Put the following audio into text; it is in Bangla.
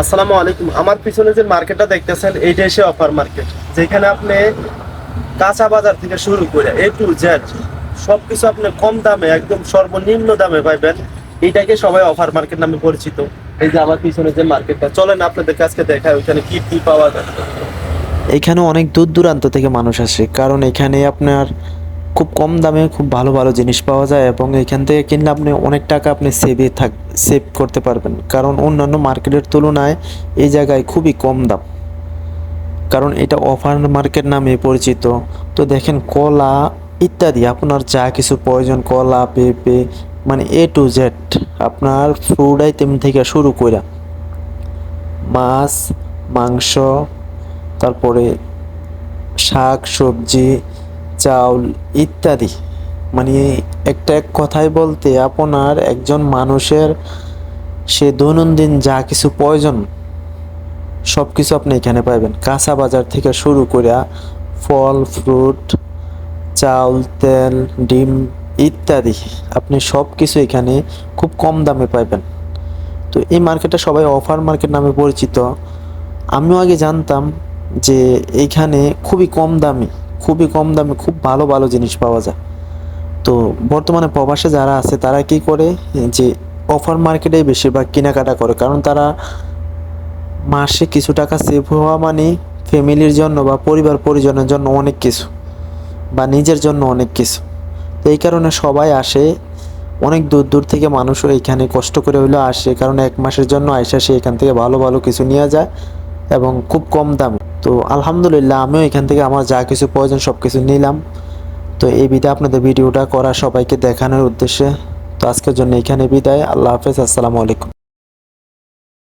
আসসালামু আলাইকুম। আমার পিছনে যে মার্কেটটা দেখতেছেন এইটা এসে অফার মার্কেট। যেখানে আপনি কাঁচা বাজার থেকে শুরু করে এ টু জেড সবকিছু আপনি কম দামে, একদম সর্বনিম্ন দামে পাইবেন। এইটাকে সবাই অফার মার্কেট নামে পরিচিত। এই যে আমার পিছনে যে মার্কেটটা, চলেন আপনাদের কাছে দেখায় ওইখানে কি কি পাওয়া যায়। এখানে অনেক দূর দূরান্ত থেকে মানুষ আসে, কারণ এখানে আপনার খুব কম দামে খুব ভালো ভালো জিনিস পাওয়া যায় এবং এখান থেকে কিনলে আপনি অনেক টাকা আপনি সেভে থাক সেভ করতে পারবেন। কারণ অন্যান্য মার্কেটের তুলনায় এই জায়গায় খুবই কম দাম। কারণ এটা অফার মার্কেট নামে পরিচিত। তো দেখেন কলা ইত্যাদি, আপনার যা কিছু প্রয়োজন, কলা, পেঁপে মানে এ টু জেড আপনার ফ্রুট আইটেম থেকে শুরু করে মাছ, মাংস, তারপরে শাক, সবজি, চাউল ইত্যাদি। মানে একটা এক কথায় বলতে আপনার একজন মানুষের সে দৈনন্দিন যা কিছু প্রয়োজন সব কিছু আপনি এখানে পাবেন কাঁচা বাজার থেকে শুরু করে ফল, ফ্রুট, চাল, তেল, ডিম ইত্যাদি আপনি সব কিছু এখানে খুব কম দামে পাবেন তো এই মার্কেটটা সবাই অফার মার্কেট নামে পরিচিত। আমিও আগে জানতাম যে এইখানে খুবই কম দামি, খুবই কম দামে খুব ভালো ভালো জিনিস পাওয়া যায়। তো বর্তমানে প্রবাসে যারা আছে, তারা কি করে? যে অফার মার্কেটে বেশিরভাগ কেনাকাটা করে। কারণ তারা মাসে কিছু টাকা সেভ হওয়া মানে ফ্যামিলির জন্য বা পরিবার পরিজনের জন্য অনেক কিছু বা নিজের জন্য অনেক কিছু। তো এই কারণে সবাই আসে। অনেক দূর দূর থেকে মানুষও এখানে কষ্ট করে হলেও আসে। কারণ এক মাসের জন্য আইসা সে এখান থেকে ভালো ভালো কিছু নিয়ে যায় এবং খুব কম দামে। তো আলহামদুলিল্লাহ, আমিও এখান থেকে আমার যা কিছু প্রয়োজন সব কিছু নিলাম। তো এই বিদায় আপনাদের ভিডিওটা করা সবাইকে দেখানোর উদ্দেশ্যে। তো আজকের জন্য এখানে বিদায়। আল্লাহ হাফেজ। আসসালামু আলাইকুম।